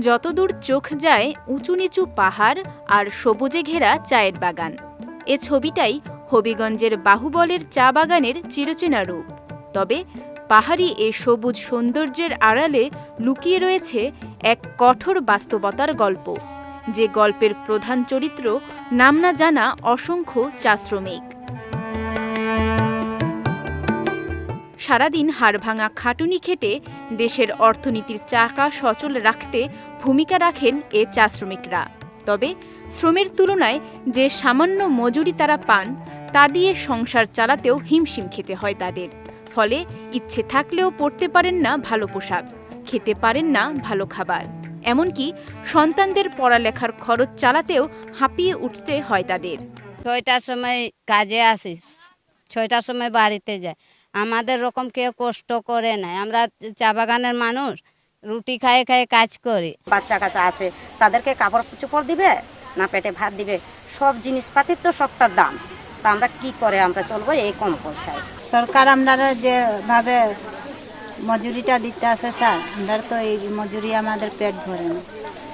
যতদূর চোখ যায় উঁচু নিচু পাহাড় আর সবুজে ঘেরা চায়ের বাগান। এ ছবিটাই হবিগঞ্জের বাহুবলের চা বাগানের চিরচেনা রূপ। তবে পাহাড়ি এ সবুজ সৌন্দর্যের আড়ালে লুকিয়ে রয়েছে এক কঠোর বাস্তবতার গল্প। যে গল্পের প্রধান চরিত্র নাম না জানা অসংখ্য চা শ্রমিক। সারাদিন হাড়ভাঙা খাটুনি খেটে দেশের অর্থনীতির চাকা সচল রাখতে ভূমিকা রাখেন এ চা শ্রমিকরা। তবে শ্রমের তুলনায় যে সামান্য মজুরি তারা পান, তা দিয়ে সংসার চালাতেও হিমশিম খেতে হয় তাদের। ফলে ইচ্ছে থাকলেও পড়তে পারেন না ভালো পোশাক, খেতে পারেন না ভালো খাবার। এমনকি সন্তানদের পড়ালেখার খরচ চালাতেও হাঁপিয়ে উঠতে হয় তাদের। ছয়টার সময় কাজে আসি, ছয়টার সময় বাড়িতে যাই। আমাদের রকম কেউ কষ্ট করে নাই। আমরা চা বাগানের মানুষ রুটি খায়ে খায়ে কাজ করি। বাচ্চা কাচ্চা আছে তাদেরকে কাপড় চোপড় দিবে না পেটে ভাত দিবে? সব জিনিসপাতির তো সবটার দাম। তা আমরা কি করে আমরা চলবো? এই কম পয়সায়। সরকার আপনারা যেভাবে মজুরিটা দিতে আসে স্যার আমরা তো এই মজুরি আমাদের পেট ভরে না।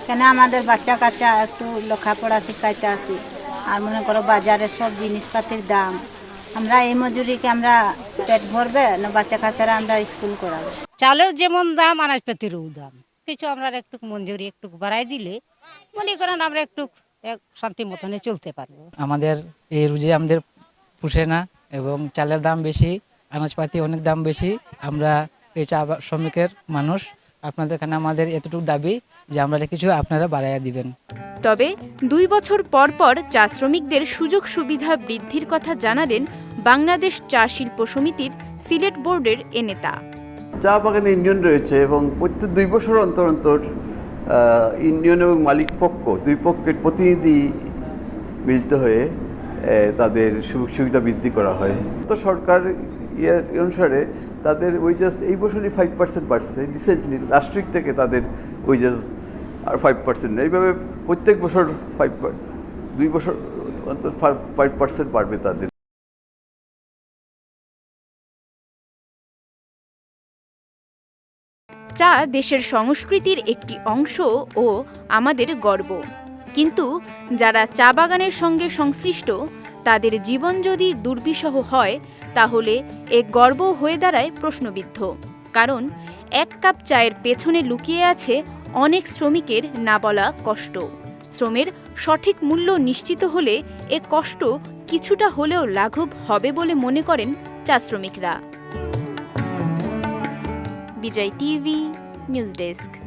কেন আমাদের বাচ্চা কাচ্চা একটু লেখাপড়া শিখাইতে আসি আর মনে করো বাজারে সব জিনিসপাতির দাম। আমরা এই মজুরিকে আমরা পেট ভরবে না বাচ্চা কাচ্চারা আমরা স্কুল করাবো। চালের যেমন দাম আনাজ আনাজপাতিরও দাম। কিছু আমরা একটু মঞ্জুরি একটু বাড়াই দিলে মনে করেন আমরা একটু এক শান্তি মতনে চলতে পারব। আমাদের এই রুজে আমাদের পুষে না এবং চালের দাম বেশি আনাজপাতি অনেক দাম বেশি। আমরা এই চা বা- শ্রমিকের মানুষ আপনাদের এখানে আমাদের এতটুকু দাবি যে আমরা কিছু আপনারা বাড়াইয়া দিবেন। তবে দুই বছর পর পর চা শ্রমিকদের সুযোগ সুবিধা বৃদ্ধির কথা জানালেন বাংলাদেশ চা শিল্প সমিতির সিলেট বোর্ডের এ নেতা। চা বাগানে ইউনিয়ন রয়েছে এবং প্রত্যেক দুই বছর অন্তর অন্তর আহ, ইউনিয়ন এবং মালিক পক্ষ দুই পক্ষের প্রতিনিধি মিলিত হয়ে তাদের সুযোগ সুবিধা বৃদ্ধি করা হয়। তো সরকার ইয়ে অনুসারে তাদের ওয়েজেস এই বছরই ফাইভ পার্সেন্ট বাড়ছে। রিসেন্টলি লাস্ট উইক থেকে তাদের ওয়েজেস আর ফাইভ পার্সেন্ট এইভাবে প্রত্যেক বছর ফাইভ দুই বছর অন্তর ফাইভ পার্সেন্ট বাড়বে তাদের। চা দেশের সংস্কৃতির একটি অংশ ও আমাদের গর্ব। কিন্তু যারা চা বাগানের সঙ্গে সংশ্লিষ্ট, তাদের জীবন যদি দুর্বিষহ হয়, তাহলে এ গর্ব হয়ে দাঁড়ায় প্রশ্নবিদ্ধ। কারণ এক কাপ চায়ের পেছনে লুকিয়ে আছে অনেক শ্রমিকের না বলা কষ্ট। শ্রমের সঠিক মূল্য নিশ্চিত হলে এ কষ্ট কিছুটা হলেও লাঘব হবে বলে মনে করেন চা শ্রমিকরা। Bijoy TV, news desk.